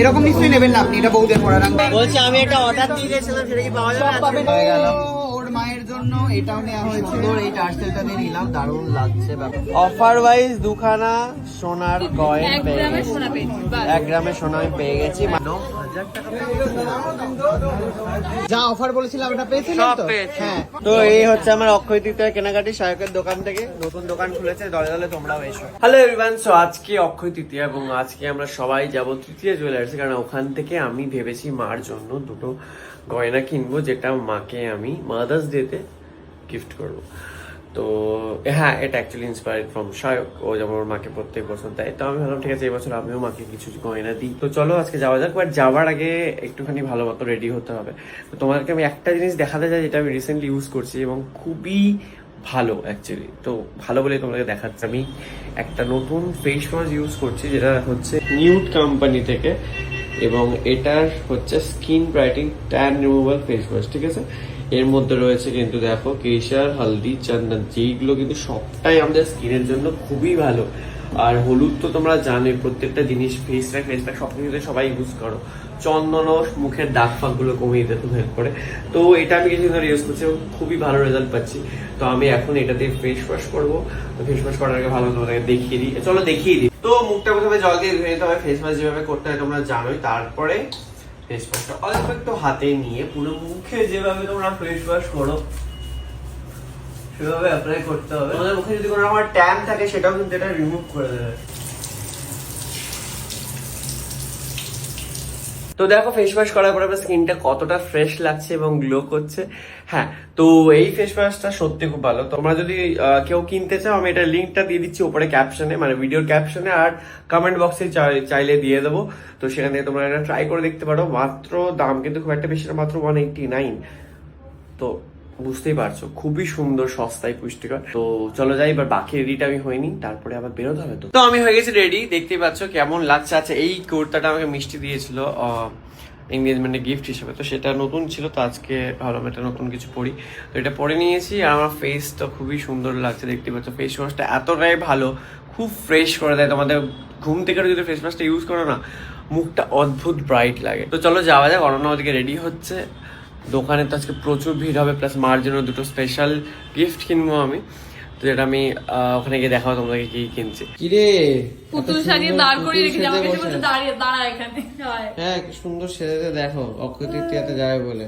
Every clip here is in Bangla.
এরকম নিশ্চয়ই নেবেন না আপনি এটা বউদের পড়া রাখবেন বলছি আমি একটা অর্ডার দিয়ে গেছিলাম সেটা কি পাওয়া যাবে? হয়ে গেল। ওর মায়ের জন্য এটাও নেওয়া হয়েছে। এই টার্সেলটা দিয়ে নিলাম দারুণ লাগছে অফার ওয়াইজ দুখানা সোনার কয়েন এক পেয়ে গ্রামের গেছি। সোনা এক গ্রামের সোনা আমি পেয়ে গেছি। ন হাজার টাকা যা অফার বলেছিলাম এটা পেয়েছিলেন তো? হ্যাঁ। তো এই হচ্ছে আমার অক্ষয় তৃতীয় কেনাকাটি সায়কের দোকান থেকে নতুন দোকান খুলেছে দলে দলে তোমরাও এসো। হ্যালো এভরিওয়ান সো আজকে অক্ষয় তৃতীয়া এবং আজকে আমরা সবাই যাব তৃতীয় জুয়েলার্সে কারণ ওখান থেকে আমি ভেবেছি মার জন্য দুটো গয়না কিনবো যেটা মাকে আমি মাদার্স ডেতে গিফট করব। তো হ্যাঁ এটা অ্যাকচুয়ালি ইন্সপায়ার্ড ফ্রম শায়ক ও যেমন ওর মাকে প্রত্যেক বছর দেয়। তো আমি ভাবলাম, ঠিক আছে এবছর আমিও মাকে কিছু গয়না দিই। তো চলো, আজকে যাওয়া যাক। বাট যাওয়ার আগে একটুখানি ভালো মতো রেডি হতে হবে। তো তোমাদেরকে আমি একটা জিনিস দেখাতে চাই, যেটা আমি রিসেন্টলি ইউজ করছি এবং খুবই ভালো অ্যাকচুয়ালি তো ভালো বলে তোমাদেরকে দেখাচ্ছি। আমি একটা নতুন ফেস ওয়াশ ইউজ করছি, যেটা হচ্ছে নিউড কোম্পানি থেকে। এবং এটার হচ্ছে skin brightening tan removal face wash ঠিক আছে? এর মধ্যে রয়েছে কিন্তু দেখো কেশর, হলদি, চন্দন, যেইগুলো কিন্তু সবটাই আমাদের স্কিনের জন্য খুবই ভালো। আর হলুদ তো তোমরা জানোই, প্রত্যেকটা জিনিস ফেস প্যাক ফেস প্যাক সব কিছুতে সবাই ইউজ করো। চন্দনও মুখের দাগ ফাগগুলো কমিয়ে দিতে খুব হেল্প করে তো এটা আমি কিছুদিন ধরে ইউজ করছি খুবই ভালো রেজাল্ট পাচ্ছি। তো আমি এখন এটা দিয়ে ফেস ওয়াশ করব ফেস ওয়াশ করার আগে ভালো তোমাদেরকে দেখিয়ে দিই। চলো দেখিয়ে দিই। তো মুখটা প্রথমে জল দিয়ে ধুয়ে নিতে হবে। ফেস ওয়াশ যেভাবে করতে হয় তোমরা জানোই। তারপরে ফেস ওয়াশটা অল্প একটু হাতে নিয়ে পুরো মুখে যেভাবে তোমরা ফেস ওয়াশ করো, সেভাবে অ্যাপ্লাই করতে হবে। তোমাদের মুখে যদি কোনো আমার ট্যান থাকে, সেটাও কিন্তু এটা রিমুভ করে দেবে। তো দেখো ফেস ওয়াশ করার পর আমার স্কিনটা কতটা ফ্রেশ লাগছে এবং গ্লো করছে। হ্যাঁ তো এই ফেস ওয়াশটা সত্যি খুব ভালো। তোমরা যদি কেউ কিনতে চাও, আমি এটা লিঙ্কটা দিয়ে দিচ্ছি উপরে ক্যাপশনে মানে ভিডিওর ক্যাপশনে আর কমেন্ট বক্সে চাইলে দিয়ে দেবো। তো সেখান থেকে তোমরা এটা ট্রাই করে দেখতে পারো। মাত্র দাম কিন্তু খুব একটা বেশি মাত্র ওয়ান এইটটি নাইন তো বুঝতেই পারছ, খুবই সুন্দর, সস্তায় পুষ্টিকর। তো চলো যাই, এবার বাকি রেডিটা আমি হইনি তারপরে আবার বেরোতে হবে তো। তো আমি হয়ে গেছি রেডি দেখতেই পাচ্ছ কেমন লাগছে। আচ্ছা এই কুর্তাটা আমাকে মিষ্টি দিয়েছিল এঙ্গেজমেন্টে গিফট হিসেবে। তো সেটা নতুন ছিল, তো আজকে ভাবলাম এটা নতুন কিছু পরি। তো এটা পরে নিয়েছি, আর আমার ফেস তো খুবই সুন্দর লাগছে দেখতে পাচ্ছ। ফেস ওয়াশটা এতটাই ভালো, খুব ফ্রেশ করে দেয়। তোমাদের ঘুম থেকে যদি ফেস ওয়াশটা ইউজ করো না, মুখটা অদ্ভুত ব্রাইট লাগে। তো চলো যাওয়া যাক, অনন্য ওদিকে রেডি হচ্ছে। দোকানে তো আজকে প্রচুর ভিড় হবে প্লাস মার জন্য দুটো স্পেশাল গিফট কিনবো আমি। তো যেটা আমি আহ, ওখানে গিয়ে দেখাবো তোমাদেরকে কি কিনছি। কিরে? পুতুল সাজিয়ে দাঁড় করিয়ে রেখেছি আমাকে এসে বলছে দাঁড়িয়ে দাঁড়া এখানে হ্যাঁ। সুন্দর সেজেতে দেখো অক্ষয় তৃতীয়াতে যাবে বলে।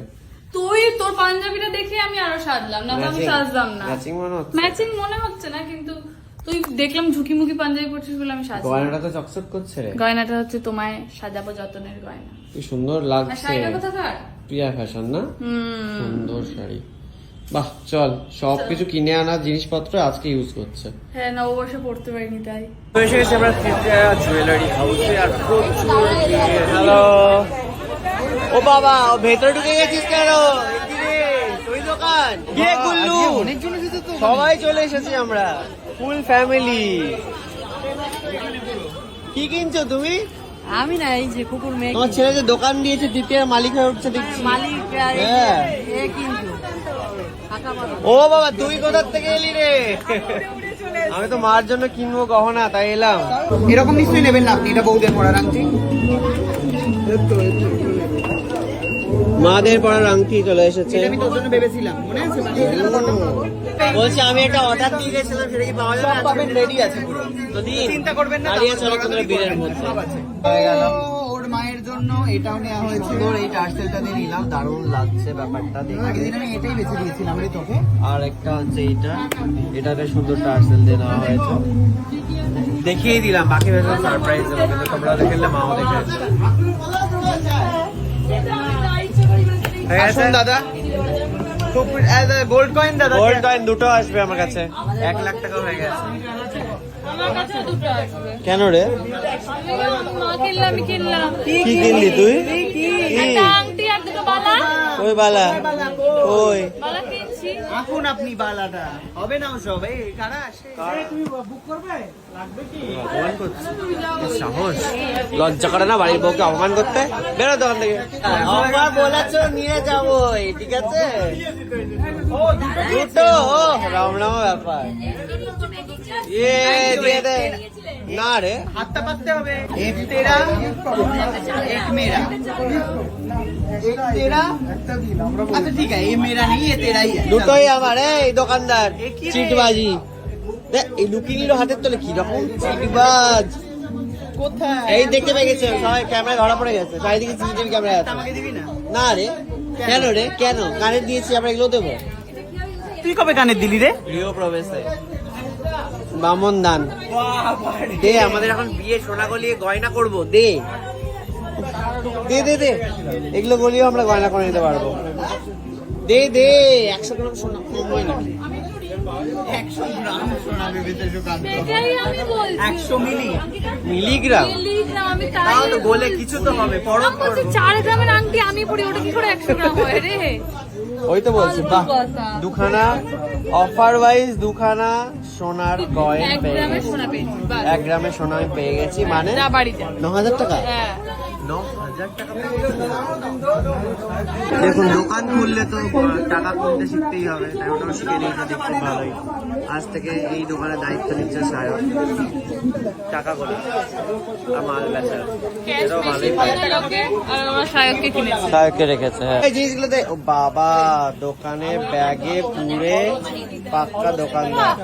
তুই তোর পাঞ্জাবিটা দেখে আমি আরও সাজলাম না আমি সাজলাম না। ম্যাচিং মনে হচ্ছে? ম্যাচিং মনে হচ্ছে না কিন্তু তুই দেখলাম ঝুঁকি মুখি পাঞ্জাবি পরছিস বলে আমি গয়নাটা তো চকচক করছে রে। গয়নাটা হচ্ছে তোমায় সাজাবো যতনের গয়না। কি সুন্দর আর লাগছে শাড়িটা কোথাকার? প্রিয়া ফ্যাশন না? সুন্দর শাড়ি। বাহ চল সবকিছু কিনে আনা জিনিসপত্র আজকে ইউজ করছে। হ্যাঁ নববর্ষে পড়তে পারিনি তাই। তো এসে গেছি আমরা তৃতীয়া জুয়েলারি হাউসে আর প্রচুর হ্যালো ও বাবা ও ভেতরে ঢুকে গেছিস কেন? ওই দোকান। কে গুল্লু? অনেকজন এসেছে তো সবাই চলে এসেছি আমরা। ফুল ফ্যামিলি কি কিনছো তুমি? আমি না এই যে কুকুর মেয়ে তোমার ছেলে যে দোকান দিয়েছে দ্বিতীয় মালিক হয়ে উঠছে দেখছি। মালিক হ্যাঁ। ফাঁকা মাথা। ও বাবা তুই কোথার থেকে এলি রে? আমি তো মার জন্য কিনবো গহনা তাই এলাম। এরকম নিশ্চয়ই নেবেন না আপনি এটা বউদের পড়ার আংটি। মাদের পড়ার আংটি চলে এসেছে। আমি তোর জন্য ভেবেছিলাম মনে? বলছি আমি একটা অর্ডার দিয়ে গেছিলাম সেটা কি পাওয়া যাবে? পাবেন রেডি আছে পুরো। তো চিন্তা করবেন না দাঁড়িয়ে চলো ভিড়ের মধ্যে। হয়ে গেল। ওর মায়ের জন্য এটাও নেওয়া এই টার্সেলটা দিয়ে নিলাম দারুণ লাগছে ব্যাপারটা দেখে আগের আমি এটাই বেছে দিয়েছিলাম রে তোকে। আর একটা হচ্ছে এইটা। এটাতে সুন্দর টার্সেল দিয়ে দেওয়া হয়েছে। দেখিয়ে দিলাম বাকি ভেতরে সারপ্রাইজ দেবো কিন্তু তোমরা দেখে নিলে মাও দেখে? আসুন দাদা। খুব গোল্ড কয়েন দাদা। গোল্ড কয়েন দুটো আসবে আমার কাছে। এক লাখ টাকা হয়ে গেছে। আমার কাছে দুটো আসবে। কেন রে? কি কিনলি? তুই? একটা আংটি আর দুটো বালা। ওই বালা? ওই কিনছি এখন আপনি বালাটা। হবে না ওসব এই কারা? আসে তুমি বুক করবে? লাগবে কি? অপমান করছে। সাহস। লজ্জা করে না বাড়ির বউকে অপমান করতে? বেরো দোকান থেকে। আমার বলেছ নিয়ে যাব ঠিক আছে? দুটো ও। রাম রাম ব্যাপার। ইয়ে দিয়ে দে। না রে। হাতটা পাততে হবে। এক তেরা এক মেরা এক তেরা। আচ্ছা ঠিক আছে এ মেরা নেই এ তেরাই দুটোই আমার এই দোকানদার চিটবাজি। দেখ এই লুকি নিল হাতের তলে কি রকম চিটবাজ। কোথায়? এই দেখতে পেয়ে গেছে সবাই ক্যামেরা ধরা পড়ে গেছে। চারিদিকে সিসিটিভি ক্যামেরা আছে। আমাকে দিবি না? না রে। কেন রে? কেন? কানে দিয়েছি আমরা এগুলো দেবো। তুই কবে কানে দিলি রে? গৃহ প্রবেশে বামন দান। দে আমাদের এখন বিয়ে সোনা গলিয়ে গয়না করব দে। দে দে দে। এগুলো গলিয়েও আমরা গয়না করে নিতে পারব। দে দে একশো গ্রাম সোনা কম একশো গ্রাম সোনা ভেবেছে সুকান্ত সেটাই আমি বলছি। একশো মিলি। মিলিগ্রাম? মিলিগ্রাম, আমি তাই তাও তো গোলে কিছু তো হবে চার গ্রামের আংটি আমি পড়ি ওটা কি করে একশো গ্রাম হয় রে? ওই তো বলছি বাহ। দুখানা অফার ওয়াইজ দুখানা সোনার কয়েন এক পেয়ে গেছি। এক গ্রামের সোনা আমি পেয়ে গেছি মানে ন হাজার টাকা? হ্যাঁ। দেখুন দোকান খুললে তো টাকা খুলতে শিখতেই হবে তাই ওটাও শিখে নিয়েছে দেখতে ভালোই। আজ থেকে এই দোকানের দায়িত্ব নিচ্ছে সায়ক টাকা করে আর মাল বেচার সায়ককে রেখেছে হ্যাঁ। এই জিনিসগুলো দে ও বাবা। দোকানে ব্যাগে পুরে পাক্কা দোকানদার।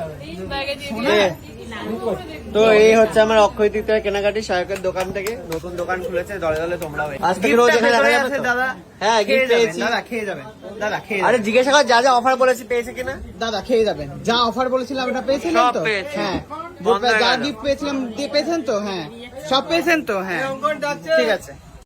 তো এই হচ্ছে আমার অক্ষয় তৃতীয় কেনাকাটি সায়কের দোকান থেকে নতুন দোকান খুলেছে দলে দলে তোমরাও আজ থেকে রোজ এখানে দাদা। হ্যাঁ গিফট পেয়েছি। দাদা খেয়ে যাবেন দাদা খেয়ে আরে জিজ্ঞাসা কর যা যা অফার বলেছি পেয়েছে কিনা? দাদা খেয়ে যাবেন। যা অফার বলেছিলাম ওটা পেয়েছিলেন তো? হ্যাঁ। যা। গিফট পেয়েছিলাম দিয়ে পেয়েছেন তো? হ্যাঁ। সব পেয়েছেন তো? হ্যাঁ। ঠিক আছে।